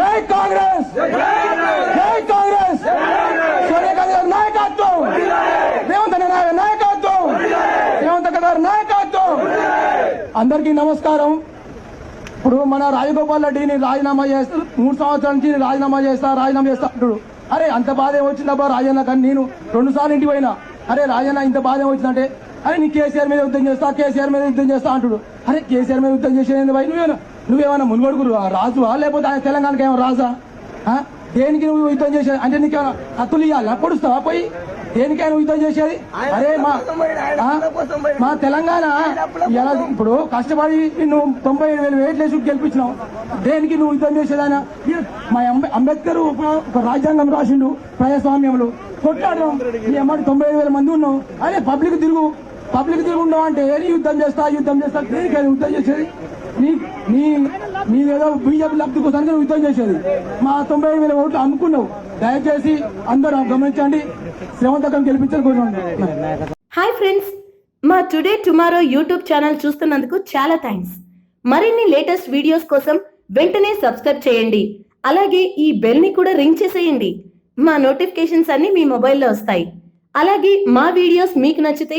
జై కాంగ్రెస్! జై కాంగ్రెస్! సోనియా గాంధీ గారి నాయకత్వం! రేవంత్ గారి నాయకత్వం! రేవంత్ గారి నాయకత్వం! అందరికీ నమస్కారం. ఇప్పుడు మన రాజగోపాల్ రెడ్డిని రాజీనామా చేస్తా మూడు సంవత్సరాల నుంచి నేను రాజీనామా చేస్తా రాజీనామా చేస్తా అంటాడు. అరే అంత బాధ ఏమొచ్చిందబ్బా రాజన్న కానీ నేను రెండు సార్లు ఇంటికి పోయినా. అరే రాజన్న ఇంత బాధ ఏమొచ్చిందంటే అరే నీ కేసీఆర్ మీద యుద్ధం చేస్తా కేసీఆర్ మీద యుద్ధం చేస్తా అంటాడు. అరే కేసీఆర్ మీద యుద్ధం చేసేది భయ్ నువ్వేనా? నువ్వేమన్నా మునుగోడుకురు రాజువా? లేకపోతే ఆయన తెలంగాణకి ఏమో రాజా? దేనికి నువ్వు యుద్ధం చేసేది? అంటే నీకు హక్కులు ఇవ్వాలి పొడుస్తావా పోయి? దేనికైనా యుద్ధం చేసేది? అరే మా తెలంగాణ ఎలా ఇప్పుడు కష్టపడి నువ్వు తొంభై ఏడు వేలు వేట్లు వేసి గెలిపించినావు. దేనికి నువ్వు యుద్ధం చేసేదానా? మా అంబే- అంబేద్కర్ ఒక రాజ్యాంగం రాసిండు ప్రజాస్వామ్యంలో. కొట్లాడడం. ఈ అమ్మాయి తొంభై ఏడు వేల మంది ఉన్నావు. అదే పబ్లిక్ తిరుగు. పబ్లిక్ తిరుగుండవు అంటే ఏది యుద్ధం చేస్తా యుద్ధం చేస్తా? దేనికైనా యుద్ధం చేసేది. నీ నీ బీజేపీ లబ్ధి కోసం యుద్ధం చేసేది. మా తొంభై ఐదు వేల ఓట్లు అమ్ముకున్నావు. దయచేసి అందరూ గమనించండి. శ్రీమంతకం గెలిపించాలి కోరుకుంటున్నాను హాయ్ ఫ్రెండ్స్. మా టుడే టుమారో యూట్యూబ్ ఛానల్ చూస్తున్నందుకు చాలా థ్యాంక్స్. మరిన్ని లేటెస్ట్ వీడియోస్ కోసం వెంటనే సబ్స్క్రైబ్ చేయండి. అలాగే ఈ బెల్ని కూడా రింగ్ చేసేయండి. మా నోటిఫికేషన్స్ అన్ని మీ మొబైల్లో వస్తాయి. అలాగే మా వీడియోస్ మీకు నచ్చితే